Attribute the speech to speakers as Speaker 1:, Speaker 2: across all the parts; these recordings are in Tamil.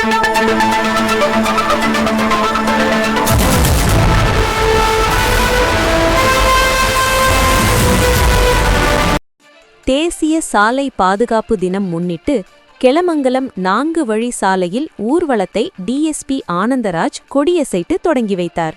Speaker 1: தேசிய சாலை பாதுகாப்பு தினம் முன்னிட்டு கெளமங்கலம் நான்கு வழி சாலையில் ஊர்வலத்தை டிஎஸ்பி ஆனந்தராஜ் கொடியசைத்து தொடங்கி வைத்தார்.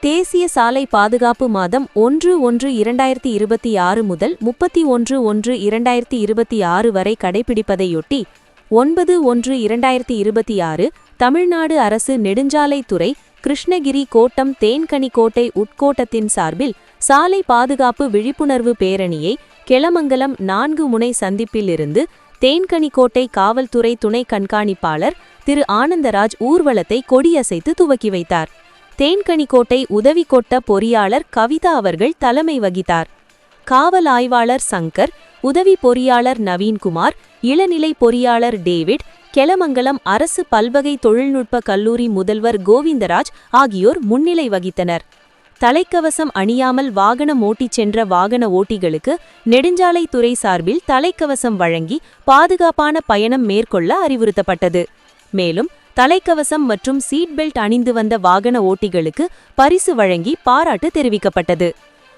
Speaker 1: தேசிய சாலை பாதுகாப்பு மாதம் ஒன்று ஒன்று இரண்டாயிரத்தி இருபத்தி ஆறு முதல் முப்பத்தி ஒன்று ஒன்று இரண்டாயிரத்தி இருபத்தி ஆறு வரை கடைபிடிப்பதையொட்டி ஒன்பது ஒன்று இரண்டாயிரத்தி இருபத்தி ஆறு தமிழ்நாடு அரசு நெடுஞ்சாலைத்துறை கிருஷ்ணகிரி கோட்டம் தேன்கனிக்கோட்டை உட்கோட்டத்தின் சார்பில் சாலை பாதுகாப்பு விழிப்புணர்வு பேரணியை கெளமங்கலம் நான்கு முனை சந்திப்பிலிருந்து தேன்கனிக்கோட்டை காவல்துறை துணை கண்காணிப்பாளர் திரு ஆனந்தராஜ் ஊர்வலத்தை கொடியசைத்து துவக்கி வைத்தார். தேன்கனிக்கோட்டை உதவி கொட்ட பொறியாளர் கவிதா அவர்கள் தலைமை வகித்தார். காவல் ஆய்வாளர் சங்கர் உதவி பொறியாளர் நவீன்குமார் இளநிலை பொறியாளர் டேவிட் கெலமங்கலம் அரசு பல்வகை தொழில்நுட்ப கல்லூரி முதல்வர் கோவிந்தராஜ் ஆகியோர் முன்னிலை வகித்தனர். தலைக்கவசம் அணியாமல் வாகனம் ஓட்டிச் சென்ற வாகன ஓட்டிகளுக்கு நெடுஞ்சாலைத்துறை சார்பில் தலைக்கவசம் வழங்கி பாதுகாப்பான பயணம் மேற்கொள்ள அறிவுறுத்தப்பட்டது. மேலும் தலைக்கவசம் மற்றும் சீட் பெல்ட் அணிந்து வந்த வாகன ஓட்டிகளுக்கு பரிசு வழங்கி பாராட்டு தெரிவிக்கப்பட்டது.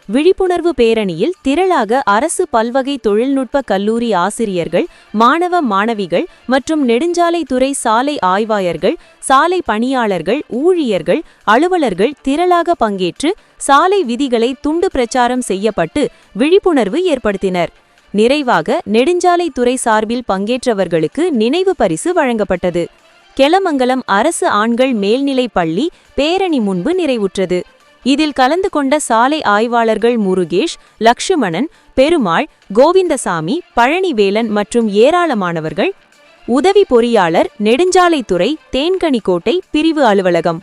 Speaker 1: விழிப்புணர்வு பேரணியில் திரளாக அரசு பல்வகை தொழில்நுட்ப கல்லூரி ஆசிரியர்கள் மாணவ மாணவிகள் மற்றும் நெடுஞ்சாலைத்துறை சாலை ஆய்வாயர்கள் சாலை பணியாளர்கள் ஊழியர்கள் அலுவலர்கள் திரளாக பங்கேற்று சாலை விதிகளை துண்டு பிரச்சாரம் செய்யப்பட்டு விழிப்புணர்வு ஏற்படுத்தினர். நிறைவாக நெடுஞ்சாலைத்துறை சார்பில் பங்கேற்றவர்களுக்கு நினைவு பரிசு வழங்கப்பட்டது. கெலமங்கலம் அரசு ஆண்கள் மேல்நிலைப் பள்ளி பேரணி முன்பு நிறைவுற்றது. இதில் கலந்து கொண்ட சாலை ஆய்வாளர்கள் முருகேஷ் லக்ஷ்மணன் பெருமாள் கோவிந்தசாமி பழனிவேலன் மற்றும் ஏராளமானவர்கள். உதவி பொறியாளர் நெடுஞ்சாலைத்துறை தேன்கனிக்கோட்டை பிரிவு அலுவலகம்.